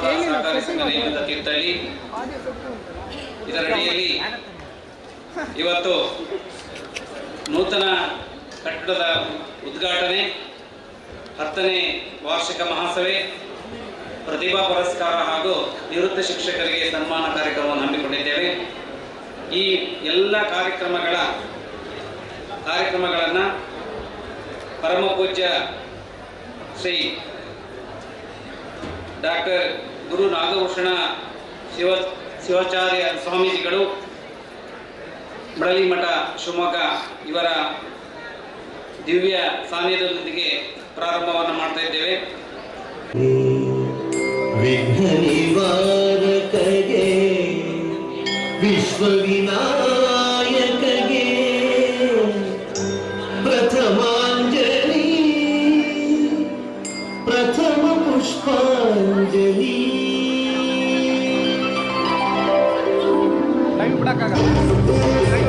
ನೇಮಿತ ತೀರ್ಥಹಳ್ಳಿ. ಇದರಡಿಯಲ್ಲಿ ಇವತ್ತು ನೂತನ ಕಟ್ಟಡದ ಉದ್ಘಾಟನೆ ಹತ್ತನೇ ವಾರ್ಷಿಕ ಮಹಾಸಭೆ ಪ್ರತಿಭಾ ಪುರಸ್ಕಾರ ಹಾಗೂ ನಿವೃತ್ತ ಶಿಕ್ಷಕರಿಗೆ ಸನ್ಮಾನ ಕಾರ್ಯಕ್ರಮವನ್ನು ಹಮ್ಮಿಕೊಂಡಿದ್ದೇವೆ. ಈ ಎಲ್ಲ ಕಾರ್ಯಕ್ರಮಗಳ ಕಾರ್ಯಕ್ರಮಗಳನ್ನು ಪರಮ ಪೂಜ್ಯ ಶ್ರೀ ಡಾಕ್ಟರ್ ಗುರು ನಾಗಭೂಷಣ ಶಿವ ಶಿವಾಚಾರ್ಯ ಸ್ವಾಮೀಜಿಗಳು ಮಠ ಶಿವಮೊಗ್ಗ ಇವರ ದಿವ್ಯ ಸಾನ್ನಿಧ್ಯದೊಂದಿಗೆ ಪ್ರಾರಂಭವನ್ನು ಮಾಡ್ತಾ ಇದ್ದೇವೆ. ವಿಘ್ನ ನಿವಾರಕಗೆ ಪುಷ್ಪಾಂಜಲಿ ನಾಟ್ಯ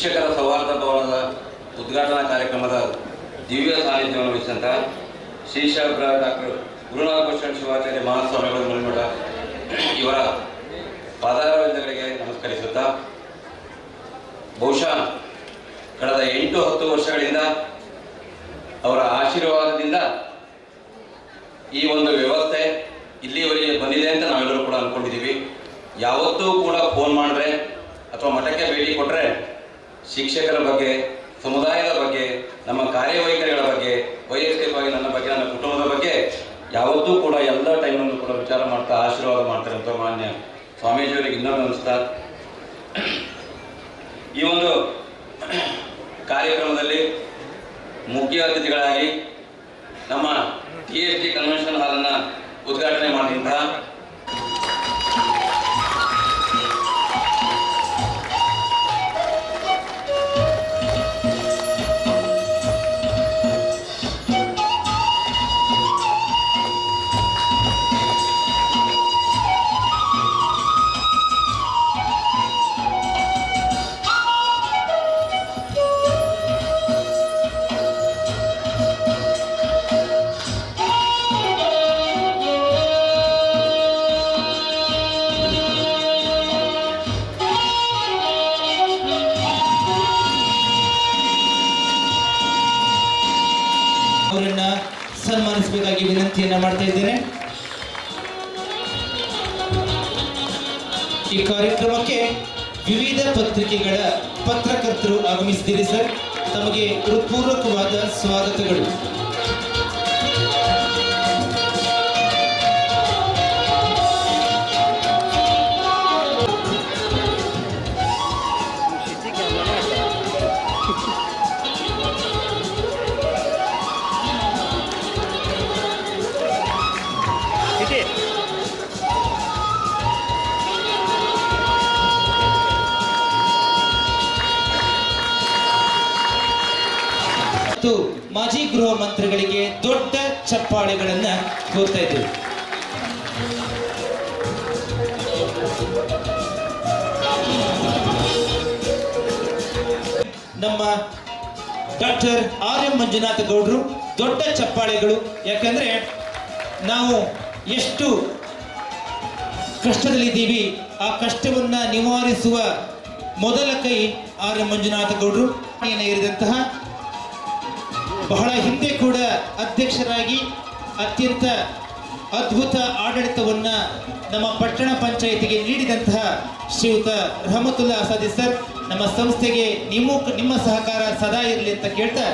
ಶಿಕ್ಷಕರ ಸೌಹಾರ್ದ ಭವನದ ಉದ್ಘಾಟನಾ ಕಾರ್ಯಕ್ರಮದ ದಿವ್ಯ ಸಾನ್ನಿಧ್ಯವನ್ನು ವಹಿಸಿದಂತಹ ಶ್ರೀಶಾಬ್ರ ಡಾಕ್ಟರ್ ಗುರುನಾಭೂಷಣ್ ಶಿವಾಚಾರ್ಯ ಮಹಾಸ್ವಾಮಿಗಳ ಮುನಿಮಠ ಇವರ ಪಾದಾರವಿಂದಗಳಿಗೆ ನಮಸ್ಕರಿಸುತ್ತಾ, ಬಹುಶಃ ಕಳೆದ ಎಂಟು ಹತ್ತು ವರ್ಷಗಳಿಂದ ಅವರ ಆಶೀರ್ವಾದದಿಂದ ಈ ಒಂದು ವ್ಯವಸ್ಥೆ ಇಲ್ಲಿಯವರೆಗೆ ಬಂದಿದೆ ಅಂತ ನಾವೆಲ್ಲರೂ ಕೂಡ ಅಂದ್ಕೊಂಡಿದ್ದೀವಿ ಯಾವತ್ತೂ ಕೂಡ ಫೋನ್ ಮಾಡಿದ್ರೆ ಅಥವಾ ಮಠಕ್ಕೆ ಭೇಟಿ ಕೊಟ್ಟರೆ ಶಿಕ್ಷಕರ ಬಗ್ಗೆ, ಸಮುದಾಯದ ಬಗ್ಗೆ, ನಮ್ಮ ಕಾರ್ಯವೈಖರಿಗಳ ಬಗ್ಗೆ, ವೈಯಕ್ತಿಕವಾಗಿ ನನ್ನ ಬಗ್ಗೆ, ನನ್ನ ಕುಟುಂಬದ ಬಗ್ಗೆ ಯಾವತ್ತೂ ಕೂಡ ಎಲ್ಲ ಟೈಮಲ್ಲೂ ಕೂಡ ವಿಚಾರ ಮಾಡ್ತಾ, ಆಶೀರ್ವಾದ ಮಾಡ್ತಾರೆ ಅಂತ ಮಾನ್ಯ ಸ್ವಾಮೀಜಿಯವರಿಗೆ ಇನ್ನೊಂದು ಅನಿಸ್ತಾ ಈ ಒಂದು ಕಾರ್ಯಕ್ರಮದಲ್ಲಿ ಮುಖ್ಯ ಅತಿಥಿಗಳಾಗಿ ನಮ್ಮ ಟಿ ಎಸ್ ಟಿ ಕನ್ವೆನ್ಷನ್ ಹಾಲನ್ನು ಉದ್ಘಾಟನೆ ಮಾಡಿದಂತಹ ಪತ್ರಿಕೆಗಳ ಪತ್ರಕರ್ತರು ಆಗಮಿಸಿದ್ದೀರಿ ಸರ್. ತಮಗೆ ಹೃತ್ಪೂರ್ವಕವಾದ ಸ್ವಾಗತಗಳು. ಮಾಜಿ ಗೃಹ ಮಂತ್ರಿಗಳಿಗೆ ದೊಡ್ಡ ಚಪ್ಪಾಳೆಗಳನ್ನ ಕೋರ್ತಾ ಇದ್ದೇವೆ ನಮ್ಮ ಡಾಕ್ಟರ್ ಆರ್ ಎಂ ಮಂಜುನಾಥ ಗೌಡರು ದೊಡ್ಡ ಚಪ್ಪಾಳೆಗಳು. ಯಾಕಂದ್ರೆ ನಾವು ಎಷ್ಟು ಕಷ್ಟದಲ್ಲಿದ್ದೀವಿ, ಆ ಕಷ್ಟವನ್ನ ನಿವಾರಿಸುವ ಮೊದಲ ಕೈ ಆರ್ ಎಂ ಮಂಜುನಾಥ ಗೌಡರು. ಏರಿದಂತಹ ಬಹಳ ಹಿಂದೆ ಕೂಡ ಅಧ್ಯಕ್ಷರಾಗಿ ಅತ್ಯಂತ ಅದ್ಭುತ ಆಡಳಿತವನ್ನ ನಮ್ಮ ಪಟ್ಟಣ ಪಂಚಾಯಿತಿಗೆ ನೀಡಿದಂತಹ ಶ್ರೀಯುತ ರಹಮತುಲ್ಲಾ ಅಸಾದಿ ಸರ್, ನಮ್ಮ ಸಂಸ್ಥೆಗೆ ನಿಮ್ಮ ನಿಮ್ಮ ಸಹಕಾರ ಸದಾ ಇರಲಿ ಅಂತ ಕೇಳ್ತಾ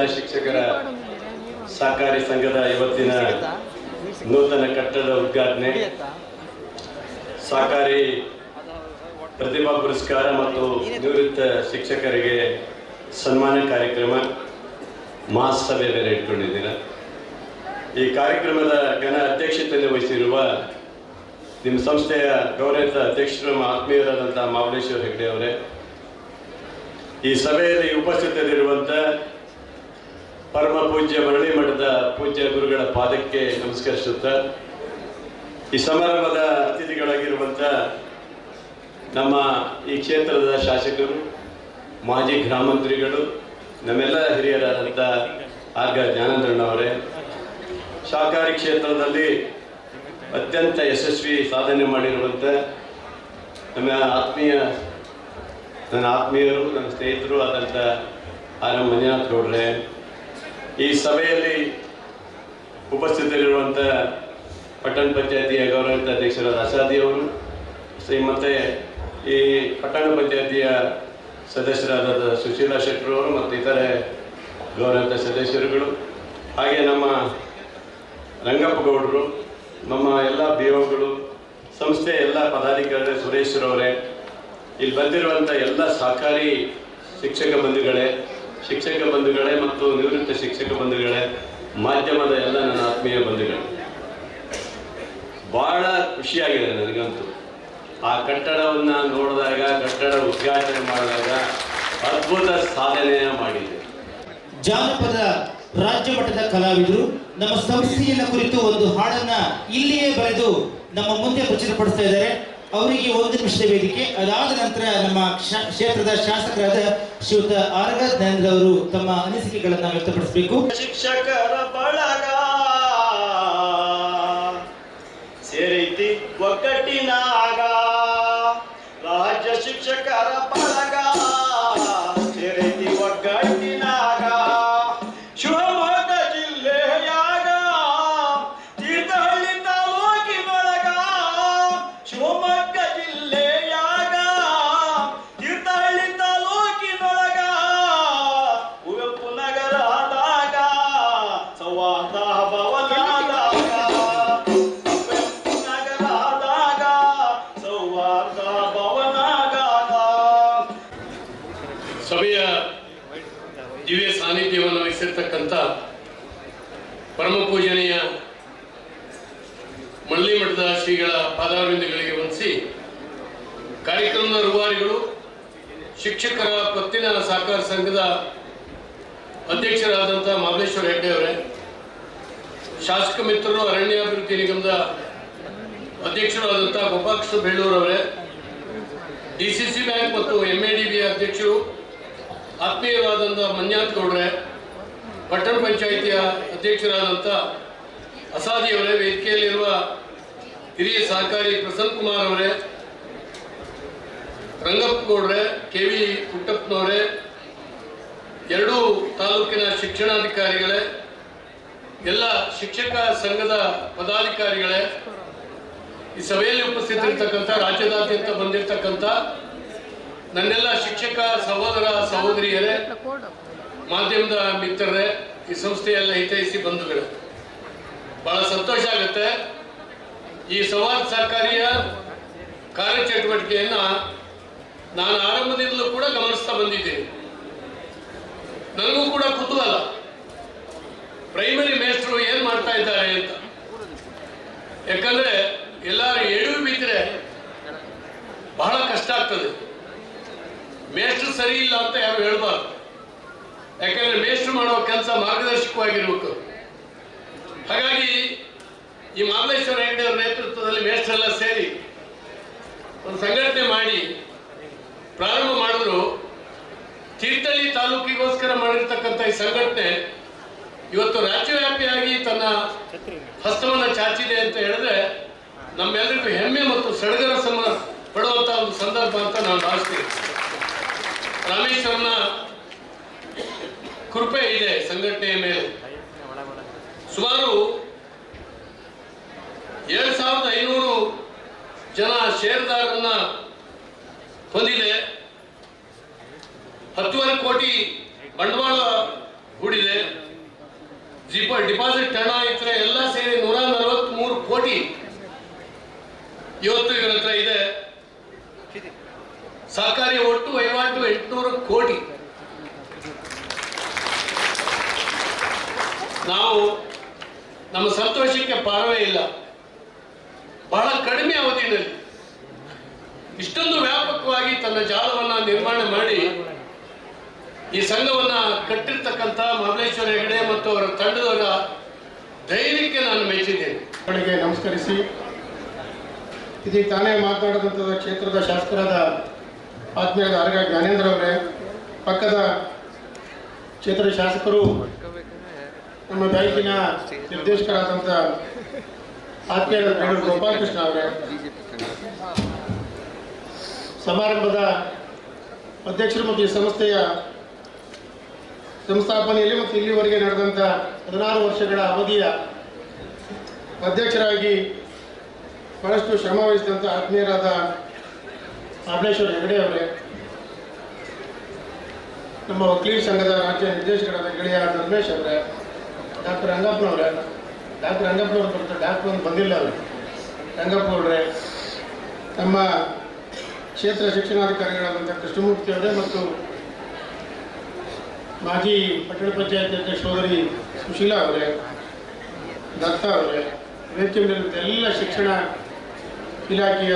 ಶಾಲೆ ಶಿಕ್ಷಕರ ಸಹಕಾರಿ ಸಂಘದ ಇವತ್ತಿನ ನೂತನ ಕಟ್ಟಡ ಉದ್ಘಾಟನೆ. ಸಹಕಾರಿ ಪ್ರತಿಭಾ ಪುರಸ್ಕಾರ ಮತ್ತು ನಿವೃತ್ತ ಶಿಕ್ಷಕರಿಗೆ ಸನ್ಮಾನ ಕಾರ್ಯಕ್ರಮ ಮಹಾಸಭೆ ಬೇರೆ ಇಟ್ಕೊಂಡಿದ್ದೀರ. ಈ ಕಾರ್ಯಕ್ರಮದ ಘನ ಅಧ್ಯಕ್ಷತೆಯನ್ನು ವಹಿಸಿರುವ ನಿಮ್ಮ ಸಂಸ್ಥೆಯ ಗೌರವಿತ ಅಧ್ಯಕ್ಷರು ಆತ್ಮೀಯರಾದಂಥ ಮಹಾಬಲೇಶ್ವರ ಹೆಗ್ಡೆ ಅವರೇ. ಈ ಸಭೆಯಲ್ಲಿ ಉಪಸ್ಥಿತರಿರುವಂತ ಪರಮ ಪೂಜ್ಯ ಮರಳಿ ಮಠದ ಪೂಜ್ಯ ಗುರುಗಳ ಪಾದಕ್ಕೆ ನಮಸ್ಕರಿಸುತ್ತ, ಈ ಸಮಾರಂಭದ ಅತಿಥಿಗಳಾಗಿರುವಂತ ನಮ್ಮ ಈ ಕ್ಷೇತ್ರದ ಶಾಸಕರು, ಮಾಜಿ ಗ್ರಾಮಂತ್ರಿಗಳು, ನಮ್ಮೆಲ್ಲ ಹಿರಿಯರಾದಂಥ ಆರ್ಗ ಅವರೇ. ಸಹಕಾರಿ ಕ್ಷೇತ್ರದಲ್ಲಿ ಅತ್ಯಂತ ಯಶಸ್ವಿ ಸಾಧನೆ ಮಾಡಿರುವಂಥ ನಮ್ಮ ಆತ್ಮೀಯ, ನನ್ನ ಆತ್ಮೀಯರು, ನನ್ನ ಸ್ನೇಹಿತರು ಆದಂಥ ಆರ್ ಎಂ ಮಂಜುನಾಥ್ ಗೌಡ್ರೆ. ಈ ಸಭೆಯಲ್ಲಿ ಉಪಸ್ಥಿತರಿರುವಂಥ ಪಟ್ಟಣ ಪಂಚಾಯತಿಯ ಗೌರವಿತ ಅಧ್ಯಕ್ಷರಾದ ಆಸಾದಿ ಅವರು, ಶ್ರೀ ಮತ್ತು ಈ ಪಟ್ಟಣ ಪಂಚಾಯತಿಯ ಸದಸ್ಯರಾದ ಸುಶೀಲಾ ಶೆಟ್ಟರು ಅವರು ಮತ್ತು ಇತರೆ ಗೌರವಿತ ಸದಸ್ಯರುಗಳು, ಹಾಗೆ ನಮ್ಮ ರಂಗಪ್ಪ ಗೌಡರು, ನಮ್ಮ ಎಲ್ಲ ಬಿ ಒಗಳು ಸಂಸ್ಥೆಯ ಎಲ್ಲ ಪದಾಧಿಕಾರಿ ಸುರೇಶ್ವರವರೇ ಇಲ್ಲಿ ಬಂದಿರುವಂಥ ಎಲ್ಲ ಸಹಕಾರಿ ಶಿಕ್ಷಕ ಬಂಧುಗಳೇ ಶಿಕ್ಷಕ ಬಂಧುಗಳೇ ಮತ್ತು ನಿವೃತ್ತ ಶಿಕ್ಷಕ ಬಂಧುಗಳೇ, ಮಾಧ್ಯಮದ ಎಲ್ಲ ನನ್ನ ಆತ್ಮೀಯ ಬಂಧುಗಳೇ. ಬಹಳ ಖುಷಿಯಾಗಿದೆ ನನಗಂತೂ. ಆ ಕಟ್ಟಡವನ್ನು ನೋಡಿದಾಗ, ಕಟ್ಟಡ ಉದ್ಘಾಟನೆ ಮಾಡಿದಾಗ ಅದ್ಭುತ ಸಾಧನೆಯ ಮಾಡಿದೆ. ಜಾನಪದ ರಾಜ್ಯ ಮಟ್ಟದ ಕಲಾವಿದರು, ನಮ್ಮ ಸಂಸ್ಥೆಯ ಕುರಿತು ಒಂದು ಹಾಡನ್ನ ಇಲ್ಲಿಯೇ ಬರೆದು ನಮ್ಮ ಮುಂದೆ ಪ್ರಚುರಪಡಿಸ್ತಾ ಇದ್ದಾರೆ. ಅವರಿಗೆ ಒಂದು ನಿಮಿಷದ ವೇದಿಕೆ. ಅದಾದ ನಂತರ ನಮ್ಮ ಕ್ಷ- ಕ್ಷೇತ್ರದ ಶಾಸಕರಾದ ಶ್ರೀಯುತ ಆರಗ ಜ್ಞಾನದ ಅವರು ತಮ್ಮ ಅನಿಸಿಕೆಗಳನ್ನ ವ್ಯಕ್ತಪಡಿಸಬೇಕು. ಶಿಕ್ಷಕರ ಬಳಗ ಸೇರೈತಿ ಒಗ್ಗಟ್ಟಿನಾಗ ರಾಜ್ಯ ಶಿಕ್ಷಕರ ಅರಣ್ಯಾಭಿವೃದ್ಧಿ ನಿಗಮದ ಅಧ್ಯಕ್ಷರಾದಂತಹ ಗೋಪಾಕೃಷ್ಣ ಬೆಳ್ಳೂರವರೇ ಡಿ ಸಿ ಸಿ ಬ್ಯಾಂಕ್ ಮತ್ತು ಎಂ ಎ ಡಿ ಬಿ ಅಧ್ಯಕ್ಷರು ಆತ್ಮೀಯರಾದಂಥ ಮಂಜಾತ್ ಗೌಡ್ರೆ, ಪಟ್ಟಣ ಪಂಚಾಯಿತಿಯ ಅಧ್ಯಕ್ಷರಾದಂಥ ಅಸಾದಿಯವರೇ ವೇದಿಕೆಯಲ್ಲಿರುವ ಹಿರಿಯ ಸಹಕಾರಿ ಪ್ರಸನ್ನ ಕುಮಾರ್ ಅವರೇ, ರಂಗಪ್ಪ ಗೌಡ್ರೆ, ಕೆ ವಿ ಪುಟ್ಟಪ್ಪನವರೇ, ಎರಡೂ ತಾಲೂಕಿನ ಶಿಕ್ಷಣಾಧಿಕಾರಿಗಳೇ ಎಲ್ಲ ಶಿಕ್ಷಕ ಸಂಘದ ಪದಾಧಿಕಾರಿಗಳೇ ಈ ಸಭೆಯಲ್ಲಿ ಉಪಸ್ಥಿತರಿರ್ತಕ್ಕಂಥ ರಾಜ್ಯದಾದ್ಯಂತ ಬಂದಿರತಕ್ಕಂಥ ನನ್ನೆಲ್ಲ ಶಿಕ್ಷಕ ಸಹೋದರ ಸಹೋದರಿಯರೇ, ಮಾಧ್ಯಮದ ಮಿತ್ರರೇ, ಈ ಸಂಸ್ಥೆಯೆಲ್ಲ ಹಿತೈಸಿ ಬಂಧುಗಳೇ, ಬಹಳ ಸಂತೋಷ ಆಗುತ್ತೆ. ಈ ಸಂವಾದ ಸರ್ಕಾರಿಯ ಕಾರ್ಯಚಟುವಟಿಕೆಯನ್ನ ನಾನು ಆರಂಭದಿಂದಲೂ ಕೂಡ ಗಮನಿಸ್ತಾ ಬಂದಿದ್ದೀನಿ. ನನಗೂ ಕೂಡ ಕುತೂಹಲ. ಪ್ರೈಮರಿ ಮೇಸ್ಟ್ರು ಏನ್ ಮಾಡ್ತಾ ಇದ್ದಾರೆ ಅಂತ. ಯಾಕಂದ್ರೆ ಎಲ್ಲರೂ ಎಳು ಬಿದ್ದರೆ ಬಹಳ ಕಷ್ಟ ಆಗ್ತದೆ. ಮೇಷ್ಟ್ರು ಸರಿ ಇಲ್ಲ ಅಂತ ಯಾರು ಹೇಳ್ಬಾರ್ದು. ಯಾಕಂದ್ರೆ ಮೇಷ್ಟ್ರು ಮಾಡೋ ಕೆಲಸ ಮಾರ್ಗದರ್ಶಕವಾಗಿರ್ಬೇಕು. ಹಾಗಾಗಿ ಈ ಮಹಾಬಲೇಶ್ವರ ಹೆಂಡಿ ಅವರ ನೇತೃತ್ವದಲ್ಲಿ ಎಲ್ಲ ಸೇರಿ ಒಂದು ಸಂಘಟನೆ ಮಾಡಿ ಪ್ರಾರಂಭ ಮಾಡಿದ್ರು. ತೀರ್ಥಹಳ್ಳಿ ತಾಲೂಕಿಗೋಸ್ಕರ ಮಾಡಿರ್ತಕ್ಕಂಥ ಈ ಸಂಘಟನೆ ಇವತ್ತು ರಾಜ್ಯವ್ಯಾಪಿಯಾಗಿ ತನ್ನ ಹಸ್ತವನ್ನು ಚಾಚಿದೆ ಅಂತ ಹೇಳಿದ್ರೆ ನಮ್ಮೆಲ್ಲರಿಗೂ ಹೆಮ್ಮೆ ಮತ್ತು ಸಡಗರ ಸಮ ಪಡುವಂತ ಒಂದು ಸಂದರ್ಭ ಅಂತ ನಾನು ಭಾವಿಸ್ತೀನಿ. ರಾಮೇಶ್ವರನ ಕೃಪೆ ಇದೆ ಸಂಘಟನೆಯ ಮೇಲೆ. ಸುಮಾರು ಏಳು ಸಾವಿರದ ಐನೂರು ಜನ ಷೇರುದಾರರನ್ನ ಹೊಂದಿದೆ. ಹತ್ತುವರೆ ಕೋಟಿ ಬಂಡವಾಳ ಹೂಡಿದೆ. ಡಿಪಾಸಿಟ್ ಹಣ ಇದ್ರೆ ಎಲ್ಲ ಸೇರಿ ನೂರ ನಲವತ್ಮೂರು ಕೋಟಿ ಇವತ್ತು ಇವರ ಹತ್ರ ಇದೆ. ಸರ್ಕಾರಿ ಒಟ್ಟು ವಹಿವಾಟು ಎಂಟುನೂರು ಕೋಟಿ. ನಾವು ನಮ್ಮ ಸಂತೋಷಕ್ಕೆ ಪಾರವೇ ಇಲ್ಲ. ಬಹಳ ಕಡಿಮೆ ಅವಧಿಯಲ್ಲಿ ಇಷ್ಟೊಂದು ವ್ಯಾಪಕವಾಗಿ ತನ್ನ ಜಾಲವನ್ನು ನಿರ್ಮಾಣ ಮಾಡಿ ಈ ಸಂಘವನ್ನ ಕಟ್ಟಿರ್ತಕ್ಕಂಥ ಮಹಾಬಲೇಶ್ವರ ಹೆಗಡೆ ಮತ್ತು ಅವರ ತಂಡದವರ ಧೈರ್ಯಕ್ಕೆ ನಾನು ಮೆಚ್ಚಿದ್ದೇನೆ. ನಮಸ್ಕರಿಸಿ. ಇದೀಗ ತಾನೇ ಮಾತನಾಡಿದಂಥ ಕ್ಷೇತ್ರದ ಶಾಸಕರಾದ ಆತ್ಮೀಯದ ಆರ್ಗ ಜ್ಞಾನೇಂದ್ರ ಅವರೇ, ಪಕ್ಕದ ಕ್ಷೇತ್ರದ ಶಾಸಕರು, ನಮ್ಮ ಬ್ಯಾಂಕಿನ ನಿರ್ದೇಶಕರಾದಂಥ ಆತ್ಮೀಯರ ಗೋಪಾಲಕೃಷ್ಣ ಅವರೇ, ಸಮಾರಂಭದ ಅಧ್ಯಕ್ಷರು ಮತ್ತು ಈ ಸಂಸ್ಥೆಯ ಸಂಸ್ಥಾಪನೆಯಲ್ಲಿ ಮತ್ತು ಇಲ್ಲಿವರೆಗೆ ನಡೆದಂಥ ಹದಿನಾರು ವರ್ಷಗಳ ಅವಧಿಯ ಅಧ್ಯಕ್ಷರಾಗಿ ಬಹಳಷ್ಟು ಶ್ರಮ ವಹಿಸಿದಂಥ ಆತ್ಮೀಯರಾದ ಆಬ್ಲೇಶ್ವರ ಹೆಗಡೆ ಅವರೇ, ನಮ್ಮ ವಕೀಲ ಸಂಘದ ರಾಜ್ಯ ನಿರ್ದೇಶಕರಾದ ಗೆಳೆಯ ಧರ್ಮೇಶ್ ಅವರೇ, ಡಾಕ್ಟರ್ ರಂಗಪ್ಪನವರೇ ಡಾಕ್ಟರ್ ರಂಗಪ್ಪನವ್ರು ಬರ್ತಾರೆ ಡಾಕ್ಟರ್ ಒಂದು ಬಂದಿಲ್ಲ ಅವರು. ರಂಗಪ್ಪ ಅವರೇ ನಮ್ಮ ಕ್ಷೇತ್ರ ಶಿಕ್ಷಣಾಧಿಕಾರಿಗಳಾದಂಥ ಕೃಷ್ಣಮೂರ್ತಿ ಅವರೇ ಮತ್ತು ಮಾಜಿ ಪಟ್ಟಣ ಪಂಚಾಯತ್ ಅಧ್ಯಕ್ಷ ಸೋದರಿ ಸುಶೀಲಾ ಅವರೇ, ದತ್ತ ಅವರೇ ವೇದಿಕೆ ಮೇಲಿದ್ದ ಎಲ್ಲ ಶಿಕ್ಷಣ ಇಲಾಖೆಯ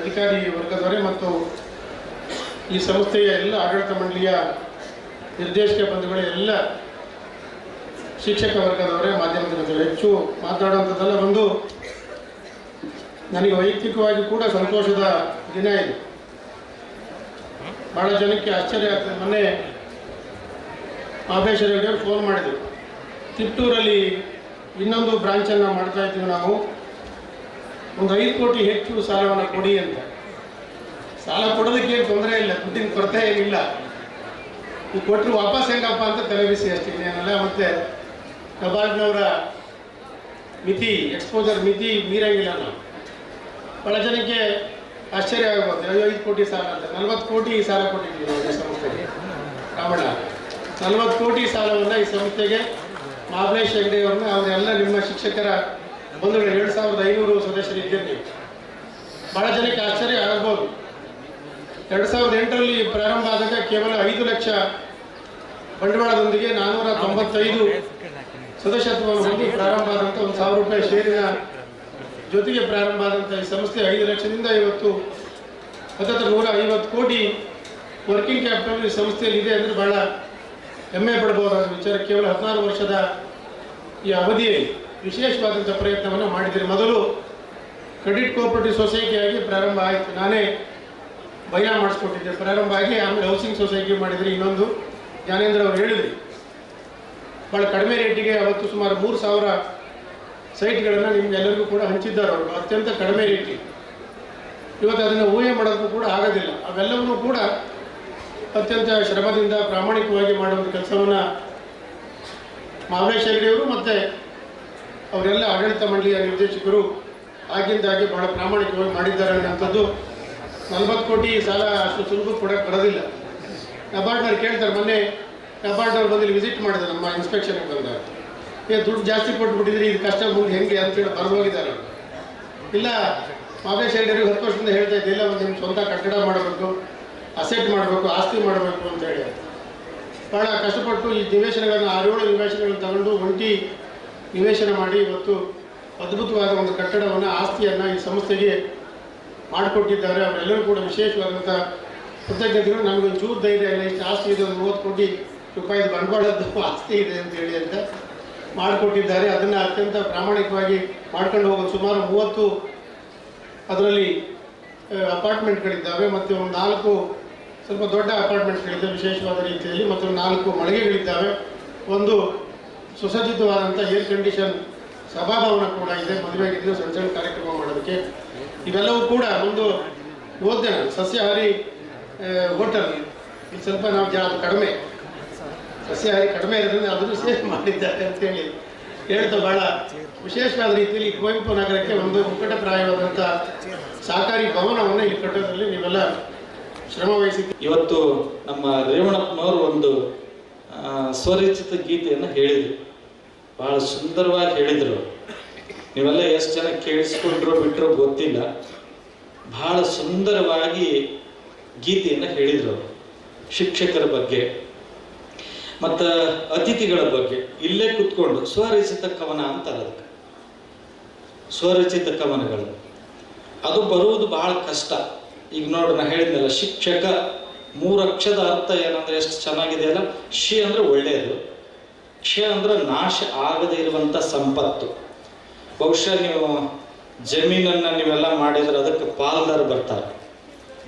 ಅಧಿಕಾರಿ ವರ್ಗದವರೇ ಮತ್ತು ಈ ಸಂಸ್ಥೆಯ ಎಲ್ಲ ಆಡಳಿತ ಮಂಡಳಿಯ ನಿರ್ದೇಶಕ ಬಂಧುಗಳ ಎಲ್ಲ ಶಿಕ್ಷಕ ವರ್ಗದವರೇ ಮಾಧ್ಯಮದ ಹೆಚ್ಚು ಮಾತಾಡುವಂಥದ್ದೆಲ್ಲ ಬಂದು ನನಗೆ ವೈಯಕ್ತಿಕವಾಗಿ ಕೂಡ ಸಂತೋಷದ ದಿನ ಇದು. ಭಾಳ ಜನಕ್ಕೆ ಆಶ್ಚರ್ಯ ಆಗ್ತದೆ. ಮೊನ್ನೆ ಮಹೇಶ್ವರ ಫೋನ್ ಮಾಡಿದರು. ತಿಪ್ಟೂರಲ್ಲಿ ಇನ್ನೊಂದು ಬ್ರಾಂಚನ್ನು ಮಾಡ್ತಾ ಇದ್ದೀವಿ ನಾವು. ಒಂದು ಐದು ಕೋಟಿ ಹೆಚ್ಚು ಸಾಲವನ್ನು ಕೊಡಿ ಅಂತ. ಸಾಲ ಕೊಡೋದಕ್ಕೆ ಏನು ತೊಂದರೆ ಇಲ್ಲ, ದುಡ್ಡಿನ ಕೊರತೆ ಏನಿಲ್ಲ. ನೀವು ಕೊಟ್ಟರು ವಾಪಸ್ ಹೆಂಗಪ್ಪ ಅಂತ ತಲೆಬಿಸಿ ಅಷ್ಟೇ. ಏನಲ್ಲ ಮತ್ತೆ ನಬಾರ್ಡ್ನವರ ಮಿತಿ ಎಕ್ಸ್ಪೋಜರ್ ಮಿತಿ ಮೀರಂಗಿಲ್ಲ ನಾವು. ಭಾಳ ಜನಕ್ಕೆ ಆಶ್ಚರ್ಯ ಆಗ್ಬೋದು ಐದು ಕೋಟಿ ಸಾಲ ಅಂತ. ನಲ್ವತ್ತು ಕೋಟಿ ಸಾಲ ಕೊಟ್ಟಿದ್ದೀವಿ ಸಂಸ್ಥೆಗೆ. ರಾವಣ ನಲ್ವತ್ತು ಕೋಟಿ ಸಾಲವನ್ನು ಈ ಸಂಸ್ಥೆಗೆ ಮಹಾಬಲೇಶ್ ಹೆಗ್ಡೆಯವ್ರನ್ನ ಅವರೆಲ್ಲ ನಿಮ್ಮ ಶಿಕ್ಷಕರ ಬಂಧುಗಳು ಎರಡು ಸಾವಿರದ ಐನೂರು ಸದಸ್ಯರು ಇದ್ದೀರಿ. ನೀವು ಭಾಳ ಜನಕ್ಕೆ ಆಶ್ಚರ್ಯ ಆಗ್ಬೋದು ಎರಡು ಸಾವಿರದ ಎಂಟರಲ್ಲಿ ಪ್ರಾರಂಭ ಆದಾಗ ಕೇವಲ ಐದು ಲಕ್ಷ ಬಂಡವಾಳದೊಂದಿಗೆ ನಾನ್ನೂರ ತೊಂಬತ್ತೈದು ಸದಸ್ಯತ್ವವನ್ನು ಪ್ರಾರಂಭ ಆದಂಥ ಒಂದು ಸಾವಿರ ರೂಪಾಯಿ ಷೇರಿನ ಜೊತೆಗೆ ಪ್ರಾರಂಭ ಆದಂಥ ಈ ಸಂಸ್ಥೆ ಐದು ಲಕ್ಷದಿಂದ ಇವತ್ತು ಹತ್ತತ್ರ ನೂರ ಐವತ್ತು ಕೋಟಿ ವರ್ಕಿಂಗ್ ಕ್ಯಾಪಿಟಲ್ ಈ ಸಂಸ್ಥೆಯಲ್ಲಿ ಇದೆ ಅಂದರೆ ಬಹಳ ಹೆಮ್ಮೆ ಪಡಬಹುದಾದ ವಿಚಾರ ಕೇವಲ ಹದಿನಾರು ವರ್ಷದ ಈ ಅವಧಿಯಲ್ಲಿ ವಿಶೇಷವಾದಂಥ ಪ್ರಯತ್ನವನ್ನು ಮಾಡಿದ್ದೀರಿ. ಮೊದಲು ಕ್ರೆಡಿಟ್ ಕೋಆಪರೇಟಿವ್ ಸೊಸೈಟಿಯಾಗಿ ಪ್ರಾರಂಭ ಆಯಿತು. ನಾನೇ ಭಯ ಮಾಡಿಸ್ಕೊಟ್ಟಿದ್ದೆ. ಪ್ರಾರಂಭ ಆಗಿ ಆಮೇಲೆ ಹೌಸಿಂಗ್ ಸೊಸೈಟಿ ಮಾಡಿದ್ರಿ. ಇನ್ನೊಂದು ಜ್ಞಾನೇಂದ್ರ ಅವರು ಹೇಳಿದ್ರಿ. ಭಾಳ ಕಡಿಮೆ ರೇಟಿಗೆ ಅವತ್ತು ಸುಮಾರು ಮೂರು ಸಾವಿರ ಸೈಟ್ಗಳನ್ನು ನಿಮ್ಗೆಲ್ಲರಿಗೂ ಕೂಡ ಹಂಚಿದ್ದಾರೆ ಅವರು. ಅತ್ಯಂತ ಕಡಿಮೆ ರೇಟಿಗೆ. ಇವತ್ತು ಅದನ್ನು ಊಹೆ ಮಾಡೋದಕ್ಕೂ ಕೂಡ ಆಗೋದಿಲ್ಲ. ಅವೆಲ್ಲವನ್ನೂ ಕೂಡ ಅತ್ಯಂತ ಶ್ರಮದಿಂದ ಪ್ರಾಮಾಣಿಕವಾಗಿ ಮಾಡುವಂಥ ಕೆಲಸವನ್ನು ಮಾವಲೇಶ್ ಹೆಗಡೆಯವರು ಮತ್ತು ಅವರೆಲ್ಲ ಆಡಳಿತ ಮಂಡಳಿಯ ನಿರ್ದೇಶಕರು ಆಗಿಂದಾಗಿ ಬಹಳ ಪ್ರಾಮಾಣಿಕವಾಗಿ ಮಾಡಿದ್ದಾರೆ ಅನ್ನೋಂಥದ್ದು ನಲವತ್ತು ಕೋಟಿ ಸಾಲ ಅಷ್ಟು ಸುಲಭ ಕೂಡ ಬರೋದಿಲ್ಲ. ನಬಾರ್ಡ್ನವ್ರು ಕೇಳ್ತಾರೆ, ಮೊನ್ನೆ ನಬಾರ್ಡ್ನವ್ರು ಬಂದು ವಿಸಿಟ್ ಮಾಡಿದ್ರು ನಮ್ಮ ಇನ್ಸ್ಪೆಕ್ಷನ್ಗೆ ಬಂದಾಗ. ಈಗ ದುಡ್ಡು ಜಾಸ್ತಿ ಕೊಟ್ಬಿಟ್ಟಿದ್ರಿ, ಇದು ಕಷ್ಟ ಮುಂದೆ ಹೆಂಗೆ ಅಂತೇಳಿ ಅವ್ರು. ಇಲ್ಲ ಮಾದೇಶ್ ಹೆಗಡೆಯವ್ರಿಗೆ ಹತ್ತು ವರ್ಷದಿಂದ ಹೇಳ್ತಾ ಇದ್ದಿಲ್ಲ ಒಂದು ನಿಮ್ಮ ಸ್ವಂತ ಕಟ್ಟಡ ಮಾಡಬೇಕು. ಅಸೆಟ್ ಮಾಡಬೇಕು, ಆಸ್ತಿ ಮಾಡಬೇಕು ಅಂತೇಳಿ ಭಾಳ ಕಷ್ಟಪಟ್ಟು ಈ ನಿವೇಶನಗಳನ್ನು, ಆರೇಳು ನಿವೇಶನಗಳನ್ನು ತಗೊಂಡು ಒಂಟಿ ನಿವೇಶನ ಮಾಡಿ ಇವತ್ತು ಅದ್ಭುತವಾದ ಒಂದು ಕಟ್ಟಡವನ್ನು, ಆಸ್ತಿಯನ್ನು ಈ ಸಂಸ್ಥೆಗೆ ಮಾಡಿಕೊಟ್ಟಿದ್ದಾರೆ. ಅವರೆಲ್ಲರೂ ಕೂಡ ವಿಶೇಷವಾದಂಥ ಕೃತಜ್ಞತೆಗಳು. ನಮಗೆ ಚೂರು ಧೈರ್ಯ ಇಲ್ಲ. ಇಷ್ಟು ಆಸ್ತಿ ಇದೆ, ಒಂದು ಮೂವತ್ತು ಕೋಟಿ ರೂಪಾಯಿ ಬಂಡವಾಳದ್ದು ಆಸ್ತಿ ಇದೆ ಅಂತೇಳಿ ಅಂತ ಮಾಡಿಕೊಟ್ಟಿದ್ದಾರೆ. ಅದನ್ನು ಅತ್ಯಂತ ಪ್ರಾಮಾಣಿಕವಾಗಿ ಮಾಡ್ಕೊಂಡು ಹೋಗೋದು ಸುಮಾರು ಮೂವತ್ತು ಅದರಲ್ಲಿ ಅಪಾರ್ಟ್ಮೆಂಟ್ಗಳಿದ್ದಾವೆ. ಮತ್ತು ಒಂದು ನಾಲ್ಕು ಸ್ವಲ್ಪ ದೊಡ್ಡ ಅಪಾರ್ಟ್ಮೆಂಟ್ಸ್ಗಳಿದೆ, ವಿಶೇಷವಾದ ರೀತಿಯಲ್ಲಿ, ಮತ್ತು ನಾಲ್ಕು ಮಳಿಗೆಗಳಿದ್ದಾವೆ. ಒಂದು ಸುಸಜ್ಜಿತವಾದಂಥ ಏರ್ ಕಂಡೀಷನ್ ಸಭಾಭವನ ಕೂಡ ಇದೆ, ಮದುವೆಗಿದ್ದು ಸಣ್ಣ ಸಣ್ಣ ಕಾರ್ಯಕ್ರಮ ಮಾಡೋದಕ್ಕೆ. ಇವೆಲ್ಲವೂ ಕೂಡ ಒಂದು ಓದ್ದೆ ನಾನು ಸಸ್ಯಾಹಾರಿ ಹೋಟೆಲ್ ಇದು ಸ್ವಲ್ಪ ನಾವು ಜನ ಕಡಿಮೆ. ಸಸ್ಯಾಹಾರಿ ಕಡಿಮೆ ಇರೋದ್ರಿಂದ ಅದನ್ನು ಸೇವ್ ಮಾಡಿದ್ದಾರೆ ಅಂತೇಳಿ ಹೇಳ್ತಾ ಭಾಳ ವಿಶೇಷವಾದ ರೀತಿಯಲ್ಲಿ ಕುವೆಂಪು ನಗರಕ್ಕೆ ಒಂದು ಮುಕ್ಕಟಪ್ರಾಯವಾದಂಥ ಸಹಕಾರಿ ಭವನವನ್ನು ಇಲ್ಲಿ ಕಟ್ಟೋದ್ರಲ್ಲಿ ನೀವೆಲ್ಲ ಶ್ರಮ ಇವತ್ತು ನಮ್ಮ ರೇವಣಪ್ಪನವರು ಒಂದು ಸ್ವರಿಚಿತ ಗೀತೆಯನ್ನು ಹೇಳಿದರು. ಭಾಳ ಸುಂದರವಾಗಿ ಹೇಳಿದರು ನೀವೆಲ್ಲ ಎಷ್ಟು ಜನ ಕೇಳಿಸ್ಕೊಂಡ್ರೋ ಬಿಟ್ಟರೋ ಗೊತ್ತಿಲ್ಲ. ಬಹಳ ಸುಂದರವಾಗಿ ಗೀತೆಯನ್ನು ಹೇಳಿದರು ಶಿಕ್ಷಕರ ಬಗ್ಗೆ, ಮತ್ತು ಅತಿಥಿಗಳ ಬಗ್ಗೆ. ಇಲ್ಲೇ ಕುತ್ಕೊಂಡು ಸ್ವರಚಿತ ಕವನ ಅಂತ ಅದಕ್ಕೆ. ಸ್ವರಚಿತ ಕವನಗಳು. ಅದು ಬರುವುದು ಬಹಳ ಕಷ್ಟ. ಈಗ ನೋಡಿ, ನಾ ಹೇಳಿದ್ನಲ್ಲ, ಶಿಕ್ಷಕ ಮೂರು ಅಕ್ಷದ ಅರ್ಥ ಏನಂದ್ರೆ ಎಷ್ಟು ಚೆನ್ನಾಗಿದೆ ಅಲ್ಲ? ಶಿ ಅಂದ್ರೆ ಒಳ್ಳೆಯದು ಕ್ಷ ಅಂದ್ರೆ ನಾಶ ಆಗದೇ ಇರುವಂಥ ಸಂಪತ್ತು. ಬಹುಶಃ ನೀವು ಜಮೀನನ್ನು ನೀವೆಲ್ಲ ಮಾಡಿದ್ರೆ ಅದಕ್ಕೆ ಪಾಲ್ದಾರ ಬರ್ತಾರೆ.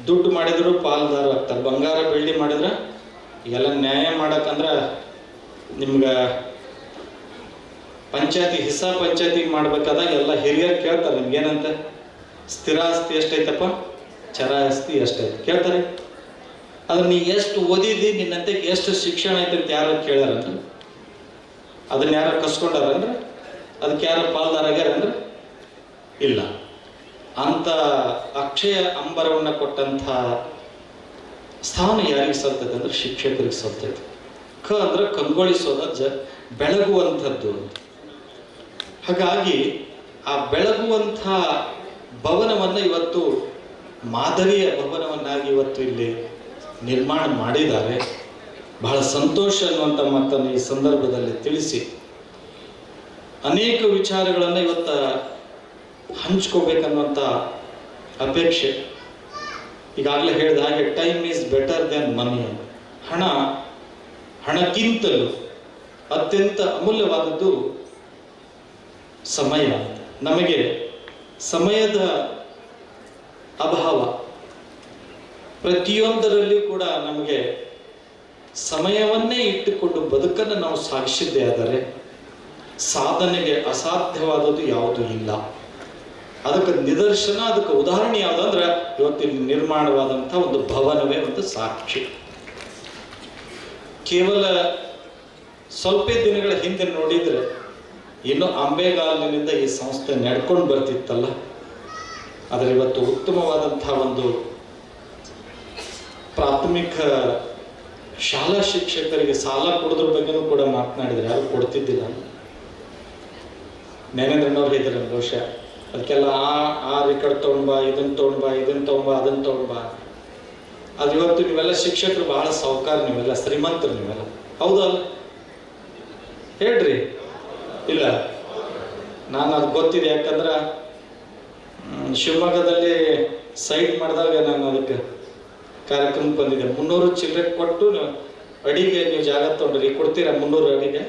ದುಡ್ಡು ಮಾಡಿದ್ರು ಪಾಲ್ದಾರ ಆಗ್ತಾರೆ. ಬಂಗಾರ ಬೆಳ್ಳಿ ಮಾಡಿದ್ರೆ ಎಲ್ಲ ನ್ಯಾಯ ಮಾಡಕ್ಕಂದ್ರೆ ನಿಮ್ಗೆ ಪಂಚಾಯತಿ ಹಿಸ್ಸಾ ಪಂಚಾಯತಿ ಮಾಡ್ಬೇಕಾದಾಗ ಎಲ್ಲ ಹಿರಿಯರು ಕೇಳ್ತಾರೆ ನಿಮ್ಗೆ ಏನಂತ ಸ್ಥಿರ ಆಸ್ತಿ ಎಷ್ಟೈತಪ್ಪ? ಚರ ಅಷ್ಟೇ. ಕೇಳ್ತಾರೆ? ಅದ್ರ ನೀ ಎಷ್ಟು ಓದಿದಿ ನಿನ್ನಂತೆ ಎಷ್ಟು ಶಿಕ್ಷಣ ಐತೆ ಅಂತ ಯಾರು ಕೇಳ್ಯಾರಂದ್ರೆ ಅದನ್ನ ಯಾರು ಕಸ್ಕೊಂಡಾರಂದ್ರೆ? ಅದಕ್ಕೆ ಯಾರು ಪಾಲ್ದಾರಾಗ್ಯಾರಂದ್ರೆ ಇಲ್ಲ. ಅಂತ ಅಕ್ಷಯ ಅಂಬರವನ್ನು ಕೊಟ್ಟಂಥ ಸ್ಥಾನ ಯಾರಿಗೆ ಸಲ್ತೈತೆ ಅಂದ್ರೆ ಶಿಕ್ಷಕರಿಗೆ ಸಲ್ತೈತೆ ಕ ಅಂದ್ರೆ ಕಂಗೊಳಿಸೋದ ಜ ಬೆಳಗುವಂಥದ್ದು ಹಾಗಾಗಿ ಆ ಬೆಳಗುವಂಥ ಭವನವನ್ನು ಇವತ್ತು ಮಾದರಿಯ ಭವನವನ್ನಾಗಿ ಇವತ್ತು ಇಲ್ಲಿ ನಿರ್ಮಾಣ ಮಾಡಿದ್ದಾರೆ. ಬಹಳ ಸಂತೋಷ ಅನ್ನುವಂಥ ಮಾತನ್ನು ಈ ಸಂದರ್ಭದಲ್ಲಿ ತಿಳಿಸಿ ಅನೇಕ ವಿಚಾರಗಳನ್ನು ಇವತ್ತು ಹಂಚ್ಕೋಬೇಕನ್ನುವಂಥ ಅಪೇಕ್ಷೆ. ಈಗಾಗಲೇ ಹೇಳಿದ ಹಾಗೆ time is better then money ಹಣ, ಹಣಕ್ಕಿಂತಲೂ ಅತ್ಯಂತ ಅಮೂಲ್ಯವಾದದ್ದು ಸಮಯ. ನಮಗೆ ಸಮಯದ ಅಭಾವ. ಪ್ರತಿಯೊಂದರಲ್ಲಿ ಕೂಡ ನಮಗೆ ಸಮಯವನ್ನೇ ಇಟ್ಟುಕೊಂಡು ಬದುಕನ್ನು ನಾವು ಸಾಗಿಸಿದ್ದೇ ಆದರೆ ಸಾಧನೆಗೆ ಅಸಾಧ್ಯವಾದದ್ದು ಯಾವುದೂ ಇಲ್ಲ. ಅದಕ್ಕೆ ನಿದರ್ಶನ, ಅದಕ್ಕೆ ಉದಾಹರಣೆ ಯಾವುದಂದ್ರೆ ಇವತ್ತಿನ ನಿರ್ಮಾಣವಾದಂಥ ಒಂದು ಭವನವೇ ಒಂದು ಸಾಕ್ಷಿ. ಕೇವಲ ಸ್ವಲ್ಪ ದಿನಗಳ ಹಿಂದೆ ನೋಡಿದರೆ ಇನ್ನು ಅಂಬೆಗಾಲಿನಿಂದ ಈ ಸಂಸ್ಥೆ ನಡ್ಕೊಂಡು ಬರ್ತಿತ್ತಲ್ಲ. ಆದರೆ ಇವತ್ತು ಉತ್ತಮವಾದಂಥ ಒಂದು ಪ್ರಾಥಮಿಕ ಶಾಲಾ ಶಿಕ್ಷಕರಿಗೆ ಸಾಲ ಕೊಡೋದ್ರ ಬಗ್ಗೆನೂ ಕೂಡ ಮಾತನಾಡಿದ್ರೆ ಯಾರು ಕೊಡ್ತಿದ್ದಿಲ್ಲ. ಜ್ಞಾನೇಂದ್ರನವ್ರು ಹೇಳಿದ್ರು ಬಹುಶಃ, ಅದಕ್ಕೆಲ್ಲ ಆ ಆ ರೆಕಾರ್ಡ್ ತೊಗೊಂಡ್ಬಾ ಇದನ್ನ ತೊಗೊಂಡ್ಬಾ ಇದನ್ನ ತೊಗೊಂಬಾ ಅದನ್ನ ತೊಗೊಂಡ್ಬಾ ಅದು ಇವತ್ತು ನೀವೆಲ್ಲ ಶಿಕ್ಷಕರು ಬಹಳ ಸಾವುಕಾರ ನೀವೆಲ್ಲ, ಶ್ರೀಮಂತರು ನೀವೆಲ್ಲ. ಹೌದಲ್ಲ ಹೇಳ್ರಿ. ಇಲ್ಲ. ನಾನು ಅದು ಗೊತ್ತಿದೆ ಯಾಕಂದ್ರೆ ಶಿವಮೊಗ್ಗದಲ್ಲಿ ಸೈಟ್ ಮಾಡಿದಾಗ ನಾನು ಅದಕ್ಕೆ ಕಾರ್ಯಕ್ರಮಕ್ಕೆ ಬಂದಿದ್ದೆ ಮುನ್ನೂರು ಚಿಲ್ಲರೆ ಕೊಟ್ಟು ಅಡಿಗೆ ನೀವು ಜಾಗ ತೊಗೊಂಡ್ರಿ. ಕೊಡ್ತೀರಾ ಮುನ್ನೂರು ಅಡಿಗೆ?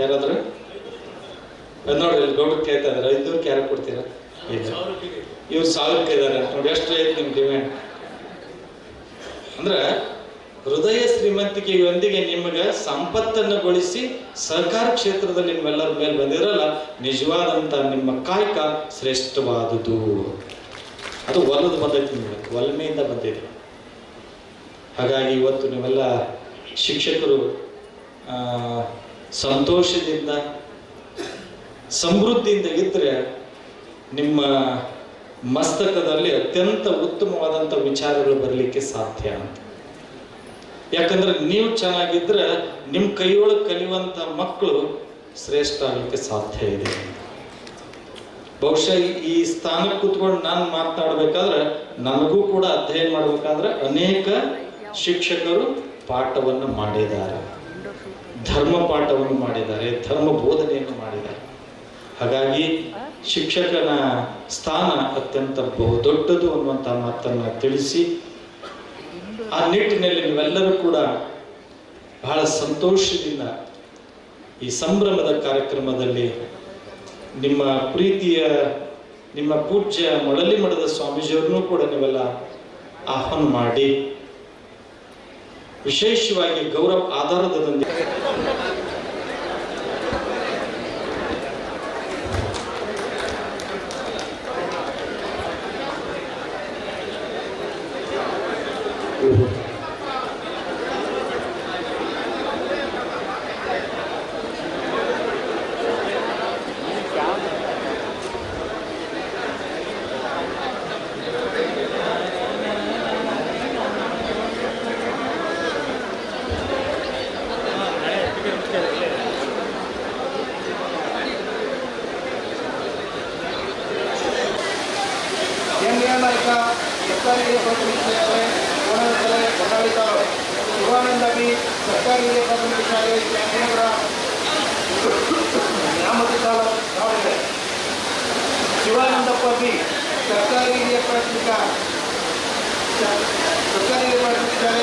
ಯಾರಾದರೂ? ನೋಡ್ರಿ ಗೌಡ್ರು ಕೇಳ್ತಾ ಇದಾರೆ. ಐದ್ನೂರಕ್ಕೆ ಯಾರು ಕೊಡ್ತೀರಾ? ಇವ್ರು ಸಾವಿರಕ್ಕೆ ಇದ್ದಾರೆ ನೋಡಿ ಎಷ್ಟು ಐತೆ ನಿಮ್ಮ ಡಿಮ್ಯಾಂಡ್ ಅಂದ್ರೆ ಹೃದಯ ಶ್ರೀಮಂತಿಕೆಯೊಂದಿಗೆ ನಿಮಗೆ ಸಂಪತ್ತನ್ನುಗೊಳಿಸಿ ಸಹಕಾರ ಕ್ಷೇತ್ರದಲ್ಲಿ ನಿಮ್ಮೆಲ್ಲರ ಮೇಲೆ ಬಂದಿರಲ್ಲ ನಿಜವಾದಂಥ ನಿಮ್ಮ ಕಾಯಕ ಶ್ರೇಷ್ಠವಾದುದು. ಅದು ಒಲದು ಬಂದೈತಿ ನಿಮಗೆ, ಒಲ್ಮೆಯಿಂದ ಬಂದಿದೆ ಹಾಗಾಗಿ ಇವತ್ತು ನೀವೆಲ್ಲ ಶಿಕ್ಷಕರು ಸಂತೋಷದಿಂದ, ಸಮೃದ್ಧಿಯಿಂದ ಇದ್ದರೆ ನಿಮ್ಮ ಮಸ್ತಕದಲ್ಲಿ ಅತ್ಯಂತ ಉತ್ತಮವಾದಂಥ ವಿಚಾರಗಳು ಬರಲಿಕ್ಕೆ ಸಾಧ್ಯ ಅಂತ. ಯಾಕಂದ್ರೆ ನೀವು ಚೆನ್ನಾಗಿದ್ರೆ ನಿಮ್ಮ ಕೈಯೊಳಗೆ ಕಲಿಯುವಂಥ ಮಕ್ಕಳು ಶ್ರೇಷ್ಠ ಆಗಲಿಕ್ಕೆ ಸಾಧ್ಯ ಇದೆ. ಬಹುಶಃ ಈ- ಈ ಸ್ಥಾನಕ್ಕೆ ಕೂತ್ಕೊಂಡು ನಾನು ಮಾತನಾಡಬೇಕಾದ್ರೆ ನನಗೂ ಕೂಡ ಅಧ್ಯಯನ ಮಾಡಬೇಕಾದ್ರೆ ಅನೇಕ ಶಿಕ್ಷಕರು ಪಾಠವನ್ನು ಮಾಡಿದ್ದಾರೆ. ಧರ್ಮ ಪಾಠವನ್ನು ಮಾಡಿದ್ದಾರೆ, ಧರ್ಮ ಬೋಧನೆಯನ್ನು ಮಾಡಿದ್ದಾರೆ. ಹಾಗಾಗಿ ಶಿಕ್ಷಕನ ಸ್ಥಾನ ಅತ್ಯಂತ ಬಹುದೊಡ್ಡದು ಅನ್ನುವಂಥ ಮಾತನ್ನು ತಿಳಿಸಿ ಆ ನಿಟ್ಟಿನಲ್ಲಿ ನೀವೆಲ್ಲರೂ ಕೂಡ ಬಹಳ ಸಂತೋಷದಿಂದ ಈ ಸಂಭ್ರಮದ ಕಾರ್ಯಕ್ರಮದಲ್ಲಿ ನಿಮ್ಮ ಪ್ರೀತಿಯ, ನಿಮ್ಮ ಪೂಜ್ಯ ಮೊಳಲಿ ಮಠದ ಸ್ವಾಮೀಜಿಯವ್ರನ್ನೂ ಕೂಡ ನೀವೆಲ್ಲ ಆಹ್ವಾನ ಮಾಡಿ. ವಿಶೇಷವಾಗಿ ಗೌರವ ಆಧಾರದೊಂದಿಗೆ ಸರ್ಕಾರಿ ಹಿರಿಯ ಪ್ರಾಥಮಿಕ ಶಾಲೆ ಶಿವಾನಂದ ಬಿ ಸರ್ಕಾರಿ ಹಿರಿಯ ಪ್ರಾಥಮಿಕ ಶಾಲೆ ತ್ಯಾಗನಗರ ನ್ಯಾಮತಿ ದಾವಣಗೆರೆ ಶಿವಾನಂದಪ್ಪ ಬಿ ಸರ್ಕಾರಿ ಹಿರಿಯ ಪ್ರಾಥಮಿಕ ಸರ್ಕಾರಿ ಹಿರಿಯ